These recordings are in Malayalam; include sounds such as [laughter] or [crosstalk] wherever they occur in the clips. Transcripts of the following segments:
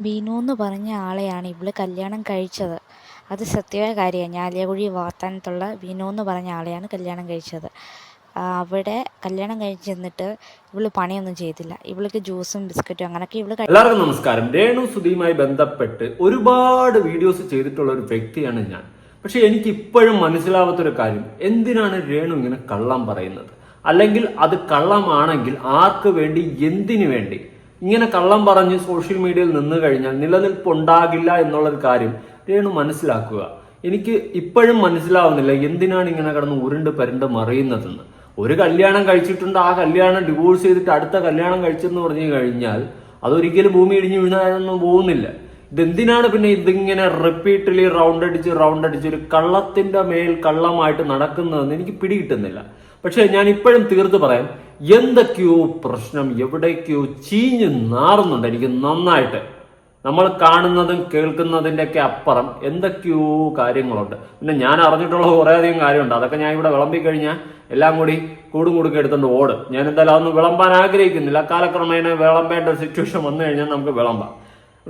ബിനു എന്ന് പറഞ്ഞ ആളെയാണ് ഇവൾ കല്യാണം കഴിച്ചത്. അത് സത്യമായ കാര്യമാണ്. ഞാലിയാകുഴി വാത്താനത്തുള്ള ബീനു എന്ന് പറഞ്ഞ ആളെയാണ് കല്യാണം കഴിച്ചത്. അവിടെ കല്യാണം കഴിച്ച് ചെന്നിട്ട് ഇവൾ പണിയൊന്നും ചെയ്തില്ല. ഇവൾക്ക് ജ്യൂസും ബിസ്ക്കറ്റും അങ്ങനെയൊക്കെ ഇവൾ എല്ലാവർക്കും നമസ്കാരം. രേണു സുധിയുമായി ബന്ധപ്പെട്ട് ഒരുപാട് വീഡിയോസ് ചെയ്തിട്ടുള്ള ഒരു വ്യക്തിയാണ് ഞാൻ. പക്ഷെ എനിക്ക് ഇപ്പോഴും മനസ്സിലാവാത്തൊരു കാര്യം. എന്തിനാണ് രേണു ഇങ്ങനെ കള്ളം പറയുന്നത്? അല്ലെങ്കിൽ അത് കള്ളമാണെങ്കിൽ ആർക്ക് വേണ്ടി എന്തിനു വേണ്ടി? ഇങ്ങനെ കള്ളം പറഞ്ഞ് സോഷ്യൽ മീഡിയയിൽ നിന്ന് കഴിഞ്ഞാൽ നിലനിൽപ്പുണ്ടാകില്ല എന്നുള്ളൊരു കാര്യം രേണു മനസ്സിലാക്കുക. എനിക്ക് ഇപ്പോഴും മനസ്സിലാവുന്നില്ല എന്തിനാണ് ഇങ്ങനെ കിടന്ന് ഉരുണ്ട് പരുണ്ട് മറിയുന്നതെന്ന്. ഒരു കല്യാണം കഴിച്ചിട്ടുണ്ട് ആ കല്യാണം ഡിവോഴ്സ് ചെയ്തിട്ട് അടുത്ത കല്യാണം കഴിച്ചെന്ന് പറഞ്ഞു കഴിഞ്ഞാൽ അതൊരിക്കലും ഭൂമി ഇടിഞ്ഞു വീണാനൊന്നും പോകുന്നില്ല. ഇതെന്തിനാണ് പിന്നെ ഇതിങ്ങനെ റിപ്പീറ്റലി റൗണ്ട് അടിച്ച് റൗണ്ട് അടിച്ച് ഒരു കള്ളത്തിന്റെ മേൽ കള്ളമായിട്ട് നടക്കുന്നതെന്ന് എനിക്ക് പിടികിട്ടുന്നില്ല. പക്ഷേ ഞാൻ ഇപ്പോഴും തീർത്ത് പറയാം എന്തൊക്കെയോ പ്രശ്നം എവിടേക്കോ ചീഞ്ഞ് നാറുന്നുണ്ട്. എനിക്ക് നന്നായിട്ട്. നമ്മൾ കാണുന്നതും കേൾക്കുന്നതിന്റെയൊക്കെ അപ്പുറം എന്തൊക്കെയോ കാര്യങ്ങളുണ്ട്. പിന്നെ ഞാൻ അറിഞ്ഞിട്ടുള്ള കുറേയധികം കാര്യമുണ്ട്. അതൊക്കെ ഞാൻ ഇവിടെ വിളമ്പി കഴിഞ്ഞാൽ എല്ലാം കൂടി കൂടും കൂടുക്കെ എടുത്തുകൊണ്ട് ഓടും. ഞാൻ എന്തായാലും അതൊന്നും വിളമ്പാൻ ആഗ്രഹിക്കുന്നില്ല. കാലക്രമേണ വിളമ്പേണ്ട ഒരു സിറ്റുവേഷൻ വന്നു കഴിഞ്ഞാൽ നമുക്ക് വിളമ്പാം.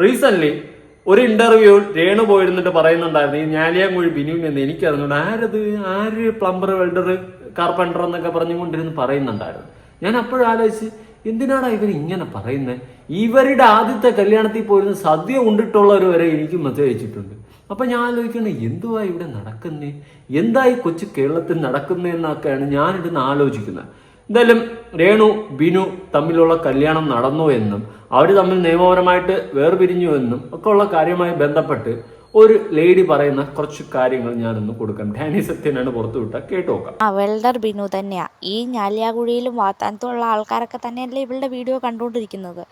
റീസെന്റ് ഒരു ഇന്റർവ്യൂ രേണു പോയിരുന്നിട്ട് പറയുന്നുണ്ടായിരുന്നു. ഈ ഞാലിയാങ്കുഴി ബിനുവിനെന്ന് എനിക്കറിഞ്ഞുകൊണ്ട് ആരത്? ആര്? പ്ലംബർ വെൽഡർ കാർപ്പന്റർ എന്നൊക്കെ പറഞ്ഞുകൊണ്ടിരുന്ന് പറയുന്നുണ്ടായിരുന്നു. ഞാൻ അപ്പോഴും ആലോചിച്ച് എന്തിനാടാ ഇവർ ഇങ്ങനെ പറയുന്നത് ഇവരുടെ ആദ്യത്തെ കല്യാണത്തിൽ പോയിരുന്ന സദ്യ ഉണ്ടിട്ടുള്ളവർ വരെ എനിക്ക് മെസ്സേജ് അയച്ചിട്ടുണ്ട്. അപ്പൊ ഞാൻ ആലോചിക്കണേ എന്തുവാ ഇവിടെ നടക്കുന്നേ? എന്തായി കൊച്ചു കേരളത്തിൽ നടക്കുന്നതെന്നൊക്കെയാണ് ഞാനിരുന്ന് ആലോചിക്കുന്നത്. എന്തായാലും രേണു ബിനു തമ്മിലുള്ള കല്യാണം നടന്നു എന്നും അവർ തമ്മിൽ നിയമപരമായിട്ട് വേർപിരിഞ്ഞു എന്നും ഒക്കെ ഉള്ള കാര്യമായി ബന്ധപ്പെട്ട് ഒരു ലേഡി പറയുന്ന കുറച്ച് കാര്യങ്ങൾ ഞാൻ ഞാനൊന്ന് കൊടുക്കാം. ഡാനി സത്യനാണ് പുറത്തുവിട്ട കേട്ടു നോക്കാം. ആ വെൽഡർ ബിനു തന്നെയാ. ഈ ഞാലിയാകുഴിയിലും വാത്താനത്തുള്ള ആൾക്കാരൊക്കെ തന്നെയല്ലേ ഇവളുടെ വീഡിയോ കണ്ടുകൊണ്ടിരിക്കുന്നത്.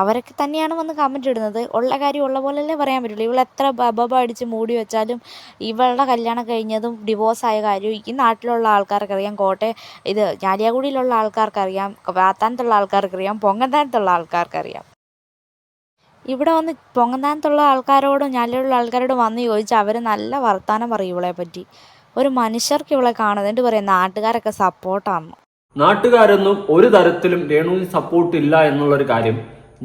അവരൊക്കെ തന്നെയാണ് വന്ന് കമന്റ് ഇടുന്നത്. ഉള്ള കാര്യം ഉള്ള പോലെയല്ലേ പറയാൻ പറ്റുള്ളൂ. ഇവൾ എത്ര ബബ അടിച്ച് മൂടി വെച്ചാലും ഇവളുടെ കല്യാണം കഴിഞ്ഞതും ഡിവോഴ്സ് ആയ കാര്യവും ഈ നാട്ടിലുള്ള ആൾക്കാർക്ക് അറിയാം കോട്ടെ ഇത് ഞാലിയാകുഴിയിലുള്ള ആൾക്കാർക്കറിയാം. വാത്താനത്തുള്ള ആൾക്കാർക്കറിയാം. പൊങ്ങന്താനത്തുള്ള ആൾക്കാർക്കറിയാം. ഇവിടെ വന്ന് പൊങ്ങന്താനത്തുള്ള ആൾക്കാരോടും ഞാലിലുള്ള ആൾക്കാരോടും വന്ന് ചോദിച്ചാൽ അവർ നല്ല വർത്തമാനം പറയും ഇവളെ പറ്റി. ഒരു മനുഷ്യർക്ക് ഇവളെ കാണുന്നത് എന്നിട്ട് പറയാം നാട്ടുകാരൊക്കെ സപ്പോർട്ടാണ് നാട്ടുകാരൊന്നും ഒരു തരത്തിലും രേണുവിന് സപ്പോർട്ട് ഇല്ല എന്നുള്ളൊരു കാര്യം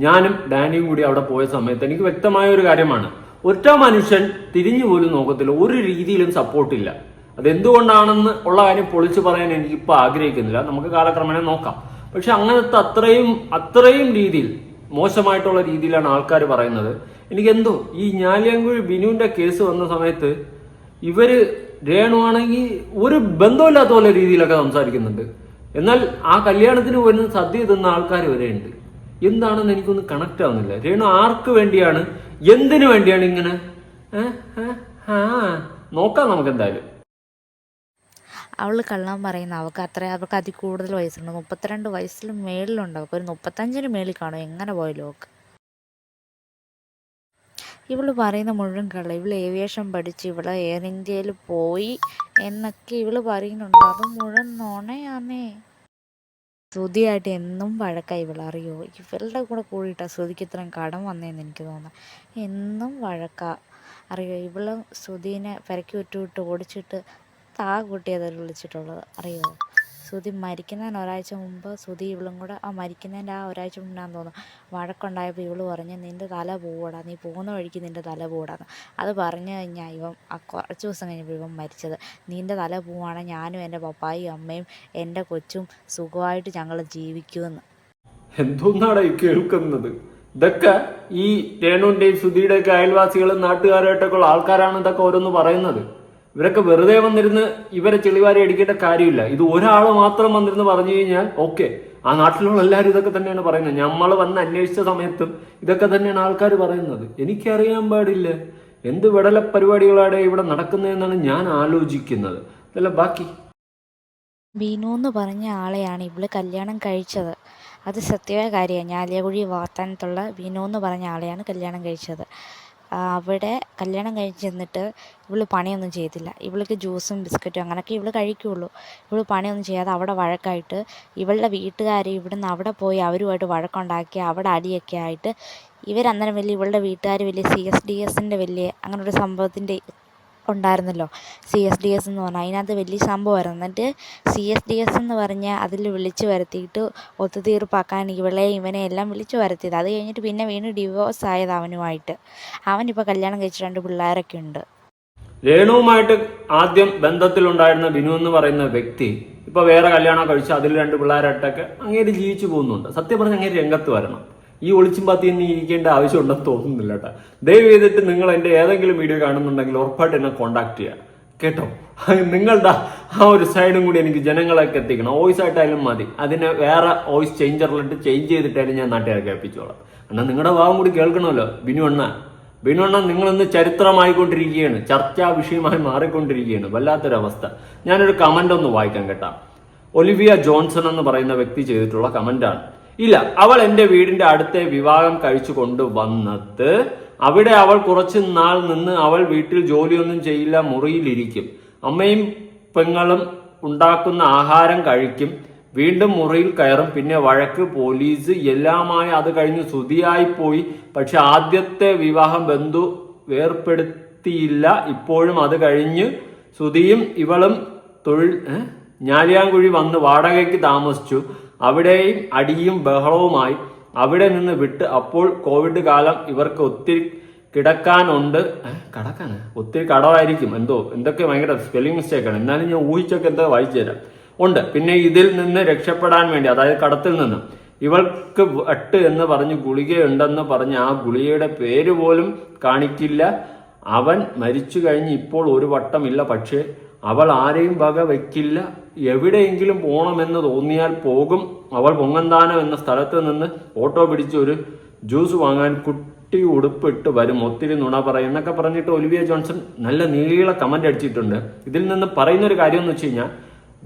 ഞാനും ഡാനിയും കൂടി അവിടെ പോയ സമയത്ത് എനിക്ക് വ്യക്തമായ ഒരു കാര്യമാണ്. ഒറ്റ മനുഷ്യൻ തിരിഞ്ഞു പോലും നോക്കത്തില്ല ഒരു രീതിയിലും സപ്പോർട്ടില്ല അതെന്തുകൊണ്ടാണെന്ന് ഉള്ള കാര്യം പൊളിച്ചു പറയാൻ എനിക്കിപ്പോൾ ആഗ്രഹിക്കുന്നില്ല. നമുക്ക് കാലക്രമേണ നോക്കാം. പക്ഷെ അങ്ങനത്തെ അത്രയും അത്രയും രീതിയിൽ മോശമായിട്ടുള്ള രീതിയിലാണ് ആൾക്കാർ പറയുന്നത്. എനിക്ക് എന്തോ ഈ ഞാലിയാങ്കുഴി ബിനുവിന്റെ കേസ് വന്ന സമയത്ത് ഇവർ രേണുവാണെങ്കിൽ ഒരു ബന്ധമില്ലാത്ത പോലെ രീതിയിലൊക്കെ സംസാരിക്കുന്നുണ്ട്. എന്നാൽ ആ കല്യാണത്തിന് വരുന്ന സദ്യ തിന്ന ആൾക്കാർ വരെയുണ്ട് എന്താണെന്ന് എനിക്കൊന്ന് കണക്ട് ആവുന്നില്ല. രേണു ആർക്ക് വേണ്ടിയാണ്? എന്തിനു വേണ്ടിയാണ് ഇങ്ങനെ? നോക്കാം നമുക്ക് എന്തായാലും. അവൾ കള്ളം പറയുന്ന അവൾക്ക് അത്ര അവൾക്ക് അതിൽ കൂടുതൽ വയസ്സുണ്ട്. മുപ്പത്തിരണ്ട് വയസ്സിൽ മേളിലുണ്ട്. അവൾക്ക് ഒരു മുപ്പത്തഞ്ചിന് മേളിൽ കാണും. എങ്ങനെ പോയാലും അവൾക്ക് ഇവൾ പറയുന്ന മുഴുവൻ കള്ള ഇവൾ ഏവിയേഷൻ പഠിച്ച് ഇവൾ എയർ ഇന്ത്യയിൽ പോയി എന്നൊക്കെ ഇവൾ പറയുന്നുണ്ട്. അത് മുഴുവൻ നുണയാന്നേ. ശ്രുതിയായിട്ട് എന്നും വഴക്കായി ഇവൾ അറിയോ? ഇവളുടെ കൂടെ കൂടിയിട്ടാ ശ്രുതിക്ക് ഇത്രയും കടം വന്നതെന്ന് എനിക്ക് തോന്നുന്നു. എന്നും വഴക്കാ. അറിയോ? ഇവൾ ശ്രുതിനെ പെരക്കി വിട്ടുവിട്ട് ഓടിച്ചിട്ട് താ കൂട്ടിയത് വിളിച്ചിട്ടുള്ളത് അറിയുമോ? സുധി മരിക്കുന്നതിന് ഒരാഴ്ച മുമ്പ് സുധി ഇവളും കൂടെ ആ മരിക്കുന്നതിന്റെ ആ ഒരാഴ്ച മുന്നാന്ന് തോന്നുന്നു. വഴക്കുണ്ടായപ്പോൾ ഇവൾ പറഞ്ഞ് നിന്റെ തല പോവടാ നീ പോകുന്ന വഴിക്ക് നിന്റെ തല പോവടാന്ന്. അത് പറഞ്ഞു കഴിഞ്ഞാൽ ഇവൻ ആ കുറച്ച് ദിവസം കഴിഞ്ഞപ്പോൾ ഇവൻ മരിച്ചത്. നിന്റെ തല പോവാണെങ്കിൽ ഞാനും എന്റെ പപ്പായും അമ്മയും എന്റെ കൊച്ചും സുഖമായിട്ട് ഞങ്ങൾ ജീവിക്കുമെന്ന്. എന്തോന്നാണ് ഈ കേൾക്കുന്നത്? ഇതൊക്കെ ഈ രേണുവിന്റെയും സുധിയുടെയൊക്കെ അയൽവാസികളും നാട്ടുകാരായിട്ടൊക്കെ ഉള്ള ആൾക്കാരാണ് ഇതൊക്കെ ഓരോന്ന് പറയുന്നത്. ഇവരൊക്കെ വെറുതെ വന്നിരുന്ന് ഇവരെ ചെളിവാരി അടിക്കേണ്ട കാര്യമില്ല. ഇത് ഒരാൾ മാത്രം വന്നിരുന്ന് പറഞ്ഞു കഴിഞ്ഞാൽ ഓക്കെ. ആ നാട്ടിലുള്ള എല്ലാവരും ഇതൊക്കെ തന്നെയാണ് പറയുന്നത്. നമ്മൾ വന്ന് അന്വേഷിച്ച സമയത്തും ഇതൊക്കെ തന്നെയാണ് ആൾക്കാർ പറയുന്നത്. എനിക്കറിയാൻ പാടില്ല. എന്ത് വിടല പരിപാടികളാണ് ഇവിടെ നടക്കുന്നതെന്നാണ് ഞാൻ ആലോചിക്കുന്നത്. അതല്ല ബാക്കി. ബീനു എന്ന് പറഞ്ഞ ആളെയാണ് ഇവൾ കല്യാണം കഴിച്ചത്. അത് സത്യമായ കാര്യമാണ്. ഞാലിയാകുഴി വാത്താനത്തുള്ള ബീനു എന്ന് പറഞ്ഞ ആളെയാണ് കല്യാണം കഴിച്ചത്. അവിടെ കല്യാണം കഴിഞ്ഞ് ചെന്നിട്ട് ഇവൾ പണിയൊന്നും ചെയ്തില്ല. ഇവൾക്ക് ജ്യൂസും ബിസ്ക്കറ്റും അങ്ങനെയൊക്കെ ഇവൾ കഴിക്കുകയുള്ളൂ ഇവൾ പണിയൊന്നും ചെയ്യാതെ അവിടെ വഴക്കായിട്ട് ഇവളുടെ വീട്ടുകാർ ഇവിടുന്ന് അവിടെ പോയി അവരുമായിട്ട് വഴക്കുണ്ടാക്കി അവിടെ അടിയൊക്കെ ആയിട്ട് ഇവരന്നേരം വലിയ ഇവളുടെ വീട്ടുകാർ വലിയ സി എസ് ഡി എസിന്റെ വലിയ അങ്ങനെ ഒരു സംഭവത്തിന്റെ ഉണ്ടായിരുന്നല്ലോ. സി എസ് ഡി എസ് എന്ന് പറഞ്ഞാൽ അതിനകത്ത് വലിയ സംഭവമായിരുന്നു. എന്നിട്ട് സി എസ് ഡി എസ് എന്ന് പറഞ്ഞ് അതിൽ വിളിച്ച് വരുത്തിയിട്ട് ഒത്തുതീർപ്പാക്കാൻ ഇവളെ ഇവനെ എല്ലാം വിളിച്ച് വരുത്തിയത്. അത് കഴിഞ്ഞിട്ട് പിന്നെ വീണ്ടും ഡിവോഴ്സ് ആയത് അവനുമായിട്ട്. അവനിപ്പോൾ കല്യാണം കഴിച്ച് രണ്ട് പിള്ളേരൊക്കെ ഉണ്ട്. രേണുവുമായിട്ട് ആദ്യം ബന്ധത്തിലുണ്ടായിരുന്ന ബിനു എന്ന് പറയുന്ന വ്യക്തി ഇപ്പൊ വേറെ കല്യാണം കഴിച്ച് അതിൽ രണ്ട് പിള്ളേരായിട്ടൊക്കെ അങ്ങേര് ജീവിച്ചു പോകുന്നുണ്ട്. സത്യം പറഞ്ഞ അങ്ങേര് രംഗത്ത് വരണം. ഈ ഒളിച്ചും പാത്തി ഇരിക്കേണ്ട ആവശ്യമുണ്ടെന്ന് തോന്നുന്നില്ല കേട്ടോ. ദയവ് ചെയ്തിട്ട് നിങ്ങൾ എന്റെ ഏതെങ്കിലും വീഡിയോ കാണുന്നുണ്ടെങ്കിൽ ഉറപ്പായിട്ട് എന്നെ കോണ്ടാക്ട് ചെയ്യുക കേട്ടോ? [laughs] നിങ്ങളുടെ ആ ഒരു സൈഡും കൂടി എനിക്ക് ജനങ്ങളൊക്കെ എത്തിക്കണം. വോയിസ് ആയിട്ടായാലും മതി. അതിനെ വേറെ വോയിസ് ചേഞ്ചറിലിട്ട് ചേഞ്ച് ചെയ്തിട്ടായാലും ഞാൻ നാട്ടുകാരെ കേൾപ്പിച്ചോളാം. എന്നാൽ നിങ്ങളുടെ ഭാവം കൂടി കേൾക്കണമല്ലോ. ബിനു അണ്ണ. ബിനു അണ്ണ നിങ്ങളിന്ന് ചരിത്രമായിക്കൊണ്ടിരിക്കുകയാണ്. ചർച്ചാ വിഷയമായി മാറിക്കൊണ്ടിരിക്കുകയാണ്. വല്ലാത്തൊരവസ്ഥ. ഞാനൊരു കമന്റ് ഒന്ന് വായിക്കാം കേട്ടാ. ഒലിവിയ ജോൺസൺ എന്ന് പറയുന്ന വ്യക്തി ചെയ്തിട്ടുള്ള കമന്റാണ് ഇല്ല അവൾ എന്റെ വീടിന്റെ അടുത്തെ വിവാഹം കഴിച്ചു കൊണ്ട് വന്നത്. അവിടെ അവൾ കുറച്ച് നാൾ നിന്ന് അവൾ വീട്ടിൽ ജോലിയൊന്നും ചെയ്യില്ല മുറിയിലിരിക്കും. അമ്മയും പെങ്ങളും ഉണ്ടാക്കുന്ന ആഹാരം കഴിക്കും. വീണ്ടും മുറിയിൽ കയറും. പിന്നെ വഴക്ക് പോലീസ് എല്ലാമായി അത് കഴിഞ്ഞ് ശ്രുതിയായി പോയി. പക്ഷെ ആദ്യത്തെ വിവാഹം ബന്ധു വേർപ്പെടുത്തിയില്ല. ഇപ്പോഴും അത് കഴിഞ്ഞ് ശ്രുതിയും ഇവളും തൊഴിൽ? ഞാലിയാങ്കുഴി വന്ന് വാടകയ്ക്ക് താമസിച്ചു. അവിടെയും അടിയും ബഹളവുമായി അവിടെ നിന്ന് വിട്ട് അപ്പോൾ കോവിഡ് കാലം ഇവർക്ക് ഒത്തിരി കിടക്കാനുണ്ട്? കിടക്കാന് ഒത്തിരി കടവായിരിക്കും എന്തോ എന്തൊക്കെ ഭയങ്കര സ്പെല്ലിംഗ് മിസ്റ്റേക്ക് ആണ്. എന്നാലും ഞാൻ ഊഹിച്ചൊക്കെ എന്താ വായിച്ചു തരാം. ഉണ്ട്. പിന്നെ ഇതിൽ നിന്ന് രക്ഷപ്പെടാൻ വേണ്ടി അതായത് കടത്തിൽ നിന്ന്. ഇവൾക്ക് വട്ട് എന്ന് പറഞ്ഞ് ഗുളികയുണ്ടെന്ന് പറഞ്ഞ് ആ ഗുളികയുടെ പേര് പോലും കാണിക്കില്ല. അവൻ മരിച്ചു കഴിഞ്ഞ് ഇപ്പോൾ ഒരു വട്ടമില്ല. പക്ഷേ അവൾ ആരെയും വക വയ്ക്കില്ല. എവിടെയെങ്കിലും പോകണമെന്ന് തോന്നിയാൽ പോകും. അവൾ പൊങ്ങന്താനം എന്ന സ്ഥലത്ത് നിന്ന് ഓട്ടോ പിടിച്ച് ഒരു ജ്യൂസ് വാങ്ങാൻ കുട്ടി ഉടുപ്പിട്ട് വരും. ഒത്തിരി നുണ പറയും. എന്നൊക്കെ പറഞ്ഞിട്ട് ഒലിവിയ ജോൺസൺ നല്ല നീള കമന്റ് അടിച്ചിട്ടുണ്ട്. ഇതിൽ നിന്ന് പറയുന്ന ഒരു കാര്യം എന്ന് വെച്ച് കഴിഞ്ഞാൽ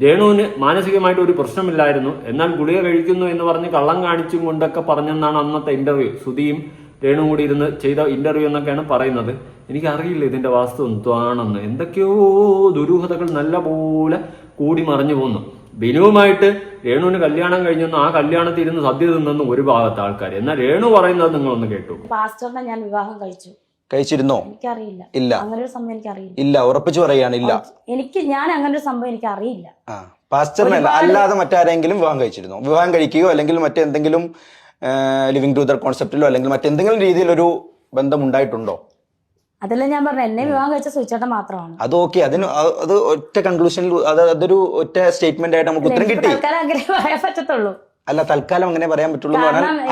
രേണുവിന് മാനസികമായിട്ട് ഒരു പ്രശ്നമില്ലായിരുന്നു. എന്നാൽ ഗുളിക കഴിക്കുന്നു എന്ന് പറഞ്ഞ് കള്ളം കാണിച്ചും കൊണ്ടൊക്കെ പറഞ്ഞെന്നാണ് അന്നത്തെ ഇന്റർവ്യൂ സുധിയും രേണു കൂടി ഇരുന്ന് ചെയ്ത ഇന്റർവ്യൂ എന്നൊക്കെയാണ് പറയുന്നത്. എനിക്കറിയില്ല ഇതിന്റെ വാസ്തു എന്താണെന്ന്. എന്തൊക്കെയോ ദുരൂഹതകൾ നല്ല പോലെ കൂടി മറിഞ്ഞു പോകുന്നു ബിനുവുമായിട്ട് രേണുവിന് കല്യാണം കഴിഞ്ഞൊന്നും ആ കല്യാണത്തിൽ ഇരുന്ന് സദ്യ തിന്നെന്ന് ഒരു ഭാഗത്തെ ആൾക്കാർ. എന്നാൽ രേണു പറയുന്നത് നിങ്ങളൊന്ന് കേട്ടു. പാസ്റ്ററിനെ ഞാൻ വിവാഹം കഴിച്ചു. കഴിച്ചിരുന്നോ? എനിക്കറിയില്ല. ഇല്ല. അങ്ങനെ ഒരു സംഭവം എനിക്കറിയില്ല. ഇല്ല ഉറപ്പിച്ചു പറയാണ് ഇല്ല. എനിക്ക് ഞാൻ അങ്ങനെ ഒരു സംഭവം എനിക്ക് അറിയില്ല ആ പാസ്റ്ററിനല്ല അല്ലാതെ മറ്റാരെങ്കിലും വിവാഹം കഴിച്ചിരുന്നോ? വിവാഹം കഴിക്കുകയോ അല്ലെങ്കിൽ മറ്റെന്തെങ്കിലും ലിവിങ് ടുദർ കോൺസെപ്റ്റിലോ അല്ലെങ്കിൽ മറ്റെന്തെങ്കിലും രീതിയിലൊരു ബന്ധം ഉണ്ടായിട്ടുണ്ടോ അതല്ല ഞാൻ പറഞ്ഞു എന്നെ വിവാഹം കഴിച്ച സുചേട്ടൻ മാത്രമാണ്. അത് ഓക്കെ അതിന് അത് ഒറ്റ കൺക്ലൂഷനിൽ അത് അതൊരു ഒറ്റ സ്റ്റേറ്റ്മെന്റ് ആയിട്ട് നമുക്ക് ഉത്തരം കിട്ടി. തൽക്കാലം അങ്ങനെ [laughs] പറയാൻ പറ്റത്തുള്ളൂ. അല്ല തൽക്കാലം അങ്ങനെ പറയാൻ പറ്റുള്ളൂ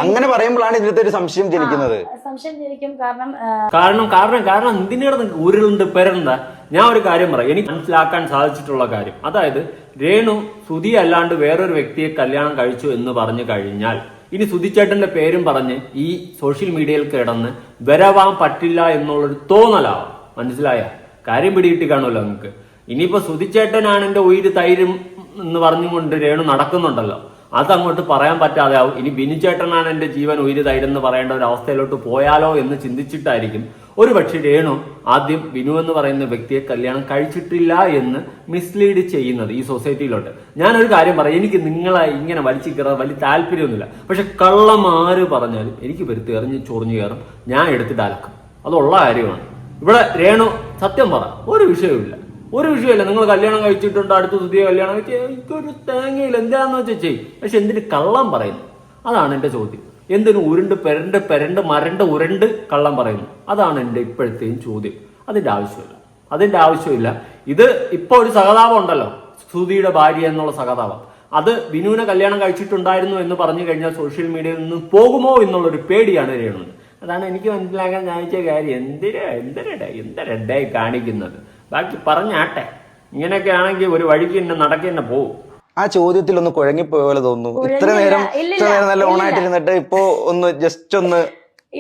അങ്ങനെ പറയുമ്പോഴാണ് ഇതിനകത്ത് ഒരു സംശയം ജനിക്കുന്നത്. സംശയം ജനിക്കും. കാരണം കാരണം കാരണം കാരണം എന്തിനാണ് നിങ്ങൾക്ക് ഉരുളുണ്ട് പെരണ്ട? ഞാൻ ഒരു കാര്യം പറയാം. എനിക്ക് മനസ്സിലാക്കാൻ സാധിച്ചിട്ടുള്ള കാര്യം. അതായത് രേണു സുതി അല്ലാണ്ട് വേറൊരു വ്യക്തിയെ കല്യാണം കഴിച്ചു എന്ന് പറഞ്ഞു കഴിഞ്ഞാൽ ഇനി സുധിച്ചേട്ടന്റെ പേരും പറഞ്ഞ് ഈ സോഷ്യൽ മീഡിയയിൽ കിടന്ന് വരവാൻ പറ്റില്ല എന്നുള്ളൊരു തോന്നലാവാം. മനസ്സിലായ? കാര്യം പിടികിട്ടി കാണുമല്ലോ നമുക്ക്. ഇനിയിപ്പോ സുധിച്ചേട്ടനാണ് എന്റെ ഉയിര് തൈരും എന്ന് പറഞ്ഞുകൊണ്ട് രേണു നടക്കുന്നുണ്ടല്ലോ. അതങ്ങോട്ട് പറയാൻ പറ്റാതെ ആവും. ഇനി ബിനുചേട്ടനാണ് എന്റെ ജീവൻ ഉയിര് തൈരെന്ന് പറയേണ്ട ഒരു അവസ്ഥയിലോട്ട് പോയാലോ എന്ന് ചിന്തിച്ചിട്ടായിരിക്കും ഒരു പക്ഷേ രേണു ആദ്യം വിനു എന്ന് പറയുന്ന വ്യക്തിയെ കല്യാണം കഴിച്ചിട്ടില്ല എന്ന് മിസ്ലീഡ് ചെയ്യുന്നത് ഈ സൊസൈറ്റിയിലോട്ട് ഞാനൊരു കാര്യം പറയാം. എനിക്ക് നിങ്ങളെ ഇങ്ങനെ വലിച്ചു കയറാൻ വലിയ താല്പര്യമൊന്നുമില്ല. പക്ഷെ കള്ളമാര് പറഞ്ഞാലും എനിക്ക് വരുത്തി എറിഞ്ഞ് ചൊറിഞ്ഞു കയറും. ഞാൻ എടുത്തിട്ട് അലക്കും. അതുള്ള കാര്യമാണ്. ഇവിടെ രേണു സത്യം പറ. ഒരു വിഷയമില്ല ഒരു വിഷയമില്ല നിങ്ങൾ കല്യാണം കഴിച്ചിട്ടുണ്ട്? അടുത്ത പുതിയ കല്യാണം കഴിച്ച്? എനിക്കൊരു തേങ്ങയില്ല. എന്താന്ന് വെച്ചാൽ ചെയ്യും. പക്ഷെ എന്തിന് കള്ളം പറയുന്നു? അതാണ് എന്റെ ചോദ്യം. എന്തിനു ഉരുണ്ട് പെരണ്ട് പെരണ്ട് മരണ്ട് ഉരണ്ട് കള്ളം പറയുന്നു? അതാണ് എന്റെ ഇപ്പോഴത്തെയും ചോദ്യം. അതിന്റെ ആവശ്യമില്ല. അതിന്റെ ആവശ്യമില്ല. ഇത് ഇപ്പോൾ ഒരു സഹതാപം ഉണ്ടല്ലോ. സുധിയുടെ ഭാര്യ എന്നുള്ള സഹതാപം. അത് വിനുവിനെ കല്യാണം കഴിച്ചിട്ടുണ്ടായിരുന്നു എന്ന് പറഞ്ഞു കഴിഞ്ഞാൽ സോഷ്യൽ മീഡിയയിൽ നിന്ന് പോകുമോ എന്നുള്ളൊരു പേടിയാണ് രേണുവിന്. അതാണ് എനിക്ക് മനസ്സിലാക്കാൻ സാധിച്ച കാര്യം. എന്തിനാ എന്തരടാ എന്തരടേ കാണിക്കുന്നത്? ബാക്കി പറഞ്ഞാട്ടെ. ഇങ്ങനെയൊക്കെ ആണെങ്കിൽ ഒരു വഴിക്ക് തന്നെ നടക്കി പോകും ആ ചോദ്യത്തിൽ ഒന്ന് കുഴങ്ങിപ്പോയ പോലെ തോന്നുന്നു. ഇത്ര നേരം ഇത്ര നേരം നല്ല ഓണായിട്ട് ഓണായിട്ടിരുന്നിട്ട് ഇപ്പോ ഒന്ന് ജസ്റ്റ് ഒന്ന്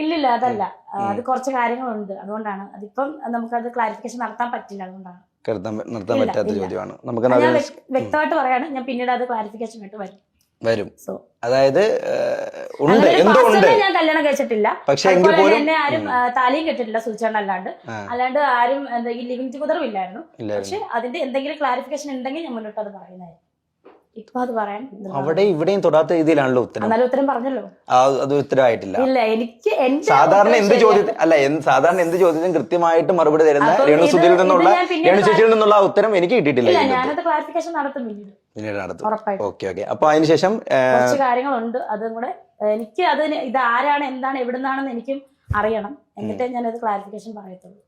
ഇല്ലില്ല അതല്ല. അത് കുറച്ച് കാര്യങ്ങളുണ്ട്. അതുകൊണ്ടാണ്. അതിപ്പം നമുക്ക് അത് ക്ലാരിഫിക്കേഷൻ നടത്താൻ പറ്റില്ല അതുകൊണ്ടാണ്. നടത്താൻ പറ്റാത്ത. ചോദ്യമാണ്. നമുക്ക് വ്യക്തമായിട്ട് പറയാണ്. ഞാൻ പിന്നീട് അത് ക്ലാരിഫിക്കേഷൻ ആയിട്ട് വരും. വരും. അതായത് ഉണ്ട്. എന്തോ ഉണ്ട്. ഞാൻ കല്യാണം കഴിച്ചിട്ടില്ല. പക്ഷെ എങ്കിൽ പോലും എന്നെ ആരും താലിയും കെട്ടിട്ടില്ല സൂചന അല്ലാണ്ട്. അല്ലാണ്ട് ആരും ഈ ലിവിംഗ് ടുഗദറും ഇല്ലായിരുന്നു. പക്ഷെ അതിന്റെ എന്തെങ്കിലും ക്ലാരിഫിക്കേഷൻ ഉണ്ടെങ്കിൽ ഞാൻ മുന്നോട്ട് അത് പറയുന്നതായിരിക്കും. ഇപ്പൊ അത് പറയാൻ അവിടെ ഇവിടെയും തൊടാത്ത രീതിയിലാണല്ലോ ഉത്തരം. എന്നാലും ഉത്തരം പറഞ്ഞല്ലോ. ആ, അത് ഉത്തരമായിട്ടില്ല ഇല്ല എനിക്ക് സാധാരണ എന്ത് ചോദ്യത്തിൽ ചോദ്യത്തിന് അല്ല സാധാരണ എന്ത് ചോദ്യത്തിനും കൃത്യമായിട്ട് മറുപടി തരുന്ന രേണു സുധിയിൽ നിന്നുള്ള രേണു ചേച്ചിയിൽ നിന്നുള്ള ഉത്തരം എനിക്ക് കിട്ടിയിട്ടില്ല. ഞാനത് ക്ലാരിഫിക്കേഷൻ നടത്തും പിന്നീട്. നടത്തും. Okay okay. അപ്പൊ അതിനുശേഷം കുറച്ച് കാര്യങ്ങളുണ്ട്. അതും കൂടെ എനിക്ക് അതിന് ഇത് ആരാണ് എന്താണ് എവിടുന്നാണെന്ന് എനിക്കും അറിയണം. എന്നിട്ടേ അത് ക്ലാരിഫിക്കേഷൻ പറയത്തുള്ളൂ.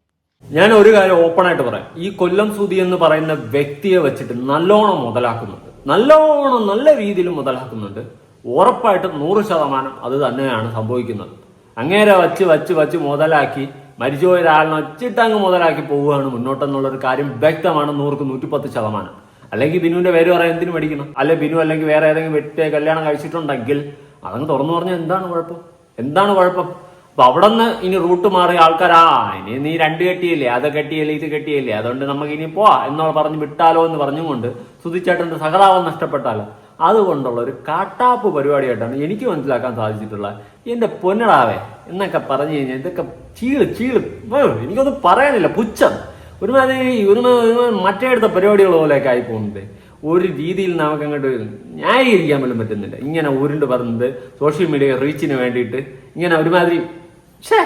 ഞാൻ ഒരു കാര്യം ഓപ്പൺ ആയിട്ട് പറയാം. ഈ കൊല്ലം സുധി എന്ന് പറയുന്ന വ്യക്തിയെ വെച്ചിട്ട് നല്ലോണം മുതലാക്കുന്നുണ്ട്. നല്ലോണം നല്ല രീതിയിൽ മുതലാക്കുന്നുണ്ട്. ഉറപ്പായിട്ടും നൂറ് ശതമാനം അത് തന്നെയാണ് സംഭവിക്കുന്നത്. അങ്ങേരെ വച്ച് വച്ച് വച്ച് മുതലാക്കി മരിച്ചുപോയ ഒരാളിനെ വച്ചിട്ടങ്ങ് മുതലാക്കി പോവുകയാണ് മുന്നോട്ടെന്നുള്ളൊരു കാര്യം വ്യക്തമാണ് നൂറുക്ക് നൂറ്റിപ്പത്ത് ശതമാനം. അല്ലെങ്കിൽ ബിനുവിന്റെ പേര് പറയാൻ എന്തിനു പഠിക്കണം? അല്ലെ ബിനു അല്ലെങ്കിൽ വേറെ ഏതെങ്കിലും വെട്ടി കല്യാണം കഴിച്ചിട്ടുണ്ടെങ്കിൽ അതങ്ങ് തുറന്നു പറഞ്ഞാൽ എന്താണ് കുഴപ്പം? എന്താണ് കുഴപ്പം? അപ്പൊ അവിടെ നിന്ന് ഇനി റൂട്ട് മാറിയ ആൾക്കാരാ ഇനി നീ രണ്ട് കെട്ടിയില്ലേ അത് കെട്ടിയല്ലേ ഇത് കെട്ടിയല്ലേ അതുകൊണ്ട് നമുക്ക് ഇനി പോവാ എന്നോ പറഞ്ഞ് വിട്ടാലോ എന്ന് പറഞ്ഞുകൊണ്ട് സുധിച്ചേട്ടന്റെ സഹതാപം നഷ്ടപ്പെട്ടാലോ. അതുകൊണ്ടുള്ള ഒരു കാട്ടാപ്പ് പരിപാടിയായിട്ടാണ് എനിക്ക് മനസ്സിലാക്കാൻ സാധിച്ചിട്ടുള്ളത്. എന്റെ പൊന്നടാവേ എന്നൊക്കെ പറഞ്ഞു കഴിഞ്ഞാൽ ഇതൊക്കെ ചീൾ ചീൾ എനിക്കൊന്നും പറയാനില്ല പുച്ഛം. ഒരുമാതിരി ഒരു മറ്റേ എടുത്ത പരിപാടികൾ പോലെയൊക്കെ ആയി പോകുന്നത് ഒരു രീതിയിൽ നമുക്ക് അങ്ങോട്ട് ന്യായീകരിക്കാൻ പോലും പറ്റുന്നില്ല. ഇങ്ങനെ ഉരുണ്ട് പറഞ്ഞത് സോഷ്യൽ മീഡിയ റീച്ചിന് വേണ്ടിയിട്ട്. ഇങ്ങനെ ഒരുമാതിരി ഛേ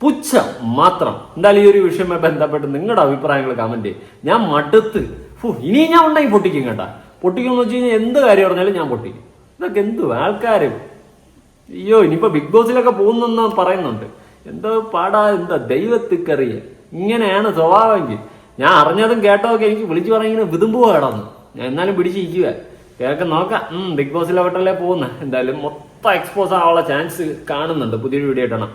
പുച്ഛം മാത്രം. എന്തായാലും ഈ ഒരു വിഷയവുമായി ബന്ധപ്പെട്ട് നിങ്ങളുടെ അഭിപ്രായങ്ങൾ കമന്റ് ഞാൻ മടുത്ത്. ഫു ഇനി ഞാൻ ഉണ്ടെങ്കിൽ പൊട്ടിക്കും കേട്ടാ. പൊട്ടിക്കും എന്ന് വെച്ച് കഴിഞ്ഞാൽ എന്ത് കാര്യം പറഞ്ഞാലും ഞാൻ പൊട്ടിക്കും. ഇതൊക്കെ എന്തു ആൾക്കാര്? അയ്യോ ഇനിയിപ്പോ ബിഗ് ബോസിലൊക്കെ പോകുന്നെന്ന് പറയുന്നുണ്ട്. എന്തോ പാടാ എന്താ ദൈവത്തിക്കറിയ. ഇങ്ങനെയാണ് സ്വഭാവമെങ്കിൽ. ഞാൻ അറിഞ്ഞതും കേട്ടതൊക്കെ എനിക്ക് വിളിച്ചു പറഞ്ഞിങ്ങനെ വിതുമ്പുക കിടന്നു ഞാൻ എന്നാലും പിടിച്ചിരിക്കുക കേൾക്കാൻ നോക്കാം. ബിഗ് ബോസിലോട്ടല്ലേ പോകുന്ന. എന്തായാലും മൊത്തം എക്സ്പോസ് ആവാനുള്ള ചാൻസ് കാണുന്നുണ്ട്. പുതിയൊരു വീഡിയോ ഇട്ടണം